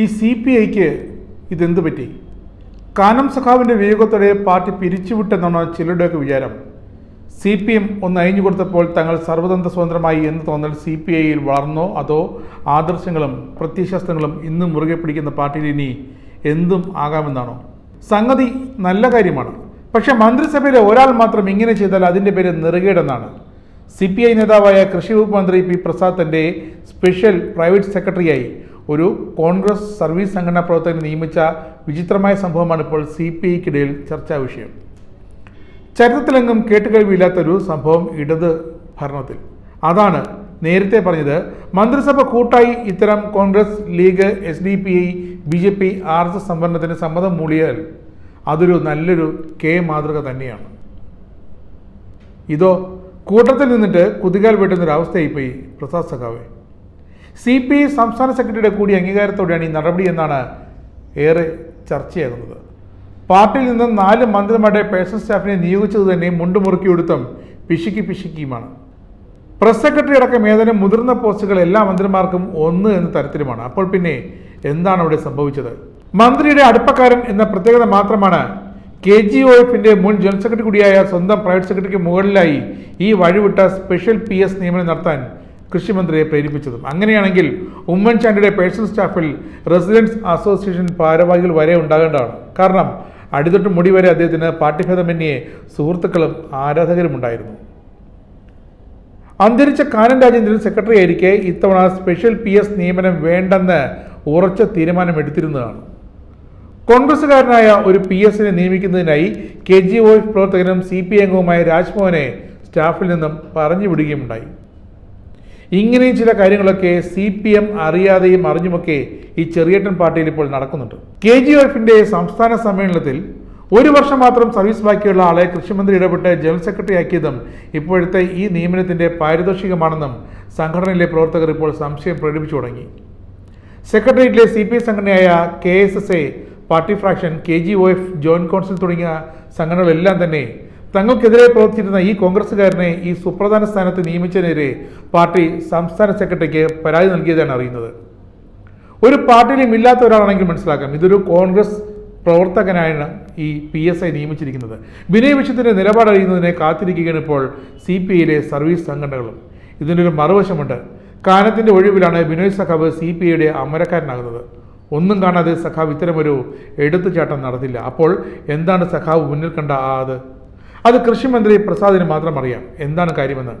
ഈ C P ഐക്ക് ഇതെന്ത് പറ്റി? കാനം സഖാവിന്റെ വിയോഗത്തോടെ പാർട്ടി പിരിച്ചുവിട്ടെന്നാണ് ചിലരുടെയൊക്കെ വിചാരം. സി പി എം ഒന്ന് അയഞ്ഞു കൊടുത്തപ്പോൾ തങ്ങൾ സർവതന്ത്ര സ്വതന്ത്രമായി എന്ന് തോന്നൽ സി പി ഐയിൽ വളർന്നോ അതോ ആദർശങ്ങളും പ്രത്യശാസ്ത്രങ്ങളും ഇന്നും മുറുകെ പിടിക്കുന്ന പാർട്ടിയിൽ ഇനി എന്തും ആകാമെന്നാണോ? സംഗതി നല്ല കാര്യമാണ്. പക്ഷേ മന്ത്രിസഭയിലെ ഒരാൾ മാത്രം ഇങ്ങനെ ചെയ്താൽ അതിന്റെ പേര് നെറുകേടെന്നാണ്. സി പി ഐ നേതാവായ കൃഷി വകുപ്പ് മന്ത്രി പി പ്രസാദ് തന്റെ സ്പെഷ്യൽ പ്രൈവറ്റ് സെക്രട്ടറിയായി ഒരു കോൺഗ്രസ് സർവീസ് സംഘടനാ പ്രവർത്തകനെ നിയമിച്ച വിചിത്രമായ സംഭവമാണ് ഇപ്പോൾ സി പി ഐക്കിടയിൽ ചർച്ചാ വിഷയം. ചരിത്രത്തിലെങ്ങും കേട്ടുകഴിവില്ലാത്തൊരു സംഭവം ഇടത് ഭരണത്തിൽ. അതാണ് നേരത്തെ പറഞ്ഞത് മന്ത്രിസഭ കൂട്ടായി ഇത്തരം Congress League S D P I B J P R S S സംവരണത്തിന് സമ്മതം മൂളിയാൽ അതൊരു നല്ലൊരു കെ മാതൃക തന്നെയാണ്. ഇതോ കൂട്ടത്തിൽ നിന്നിട്ട് കുതികാൽ വെട്ടുന്നൊരവസ്ഥയായിപ്പോയി പ്രസാദ് സഖാവെ. സി പി ഐ സംസ്ഥാന സെക്രട്ടറിയുടെ കൂടി അംഗീകാരത്തോടെയാണ് ഈ നടപടി എന്നാണ് ഏറെ ചർച്ചയാകുന്നത്. പാർട്ടിയിൽ നിന്ന് നാല് മന്ത്രിമാരുടെ പേഴ്സണൽ സ്റ്റാഫിനെ നിയോഗിച്ചത് തന്നെ മുണ്ടുമുറുക്കിയെടുത്തും പിശുക്കി പിശുക്കിയുമാണ്. പ്രസ് സെക്രട്ടറി അടക്കം ഏതാനും മുതിർന്ന പോസ്റ്റുകൾ എല്ലാ മന്ത്രിമാർക്കും ഒന്ന് എന്ന തരത്തിലുമാണ്. അപ്പോൾ പിന്നെ എന്താണ് അവിടെ സംഭവിച്ചത്? മന്ത്രിയുടെ അടുപ്പക്കാരൻ എന്ന പ്രത്യേകത മാത്രമാണ് കെ ജി ഒ എഫിന്റെ മുൻ ജനറൽ സെക്രട്ടറി കൂടിയായ സ്വന്തം പ്രൈവറ്റ് സെക്രട്ടറിക്ക് മുകളിലായി ഈ വഴിവിട്ട സ്പെഷ്യൽ പി എസ് നിയമനം നടത്താൻ കൃഷിമന്ത്രിയെ പ്രേരിപ്പിച്ചതും. അങ്ങനെയാണെങ്കിൽ ഉമ്മൻചാണ്ടിയുടെ പേഴ്സണൽ സ്റ്റാഫിൽ റെസിഡൻസ് അസോസിയേഷൻ ഭാരവാഹികൾ വരെ ഉണ്ടാകേണ്ടതാണ്. കാരണം അടിതൊട്ട് മുടി വരെ അദ്ദേഹത്തിന് പാർട്ടിഭേദമന്യേ സുഹൃത്തുക്കളും ആരാധകരും ഉണ്ടായിരുന്നു അന്തരിച്ച കാനൻ രാജേന്ദ്രൻ സെക്രട്ടറി ആയിരിക്കെ ഇത്തവണ സ്പെഷ്യൽ പി എസ് നിയമനം വേണ്ടെന്ന് ഉറച്ച തീരുമാനമെടുത്തിരുന്നതാണ്. കോൺഗ്രസുകാരനായ ഒരു പി എസിനെ നിയമിക്കുന്നതിനായി കെ ജി ഒ പ്രവർത്തകനും സി പി അംഗവുമായ രാജ്മോഹനെ സ്റ്റാഫിൽ നിന്നും പറഞ്ഞു വിടുകയുമുണ്ടായി ഇങ്ങനെയും ചില കാര്യങ്ങളൊക്കെ സി പി എം അറിയാതെയും അറിഞ്ഞുമൊക്കെ ഈ ചെറിയട്ടൻ പാർട്ടിയിൽ ഇപ്പോൾ നടക്കുന്നുണ്ട്. കെ ജി എഫിന്റെ സംസ്ഥാന സമ്മേളനത്തിൽ ഒരു വർഷം മാത്രം സർവീസ് ബാക്കിയുള്ള ആളെ കൃഷിമന്ത്രി ഇടപെട്ട് ജനറൽ സെക്രട്ടറി ആക്കിയതും ഇപ്പോഴത്തെ ഈ നിയമനത്തിന്റെ പാരിതോഷികമാണെന്നും സംഘടനയിലെ പ്രവർത്തകർ ഇപ്പോൾ സംശയം പ്രകടിപ്പിച്ചു തുടങ്ങി. സെക്രട്ടേറിയറ്റിലെ സി പി ഐ സംഘടനയായ K S S A party fraction K G O F joint council തുടങ്ങിയ സംഘടനകളെല്ലാം തന്നെ തങ്ങൾക്കെതിരെ പ്രവർത്തിച്ചിരുന്ന ഈ കോൺഗ്രസുകാരനെ ഈ സുപ്രധാന സ്ഥാനത്ത് നിയമിച്ചതിനെതിരെ പാർട്ടി സംസ്ഥാന സെക്രട്ടറിക്ക് പരാതി നൽകിയതാണ് അറിയുന്നത്. ഒരു പാർട്ടിയിലും ഇല്ലാത്ത ഒരാളാണെങ്കിൽ മനസ്സിലാക്കാം. ഇതൊരു കോൺഗ്രസ് പ്രവർത്തകനായാണ് ഈ പി എസ് ഐ നിയമിച്ചിരിക്കുന്നത്. വിനയ വിഷയത്തിന്റെ നിലപാടറിയുന്നതിനെ കാത്തിരിക്കുകയാണ് ഇപ്പോൾ സി പി ഐയിലെ സർവീസ് സംഘടനകളും. ഇതിന്റെ ഒരു മറുവശമുണ്ട്. കാനത്തിന്റെ ഒഴിവിലാണ് വിനോയ് സഖാവ് സി പി ഐയുടെ അമരക്കാരനാകുന്നത്. ഒന്നും കാണാതെ സഖാവ് ഇത്തരമൊരു എടുത്തുചാട്ടം നടത്തില്ല. അപ്പോൾ എന്താണ് സഖാവ് മുന്നിൽ കണ്ട ആ അത്? അത് കൃഷിമന്ത്രി പ്രസാദിന് മാത്രം അറിയാം. എന്താണ് കാര്യമെന്ന്?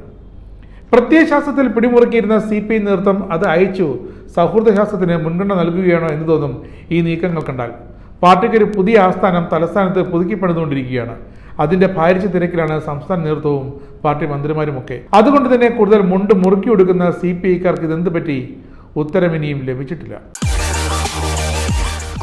പ്രത്യയശാസ്ത്രത്തിൽ പിടിമുറുക്കിയിരുന്ന സി പി ഐ നേതൃത്വം അത് അയച്ചു. സൗഹൃദശാസ്ത്രത്തിന് മുൻഗണന നൽകുകയാണോ എന്ന് തോന്നും ഈ നീക്കങ്ങൾ കണ്ടാൽ. പാർട്ടിക്ക് ഒരു പുതിയ ആസ്ഥാനം തലസ്ഥാനത്ത് പുതുക്കിപ്പണിതുകൊണ്ടിരിക്കുകയാണ്. അതിന്റെ ഭാരിച്ച തിരക്കിലാണ് സംസ്ഥാന നേതൃത്വവും പാർട്ടി മന്ത്രിമാരുമൊക്കെ. അതുകൊണ്ട് തന്നെ കൂടുതൽ മുണ്ട് മുറുക്കി കൊടുക്കുന്ന സി പി ഐക്കാർക്ക് ഇതെന്ത് പറ്റി? ഉത്തരം ഇനിയും ലഭിച്ചിട്ടില്ല.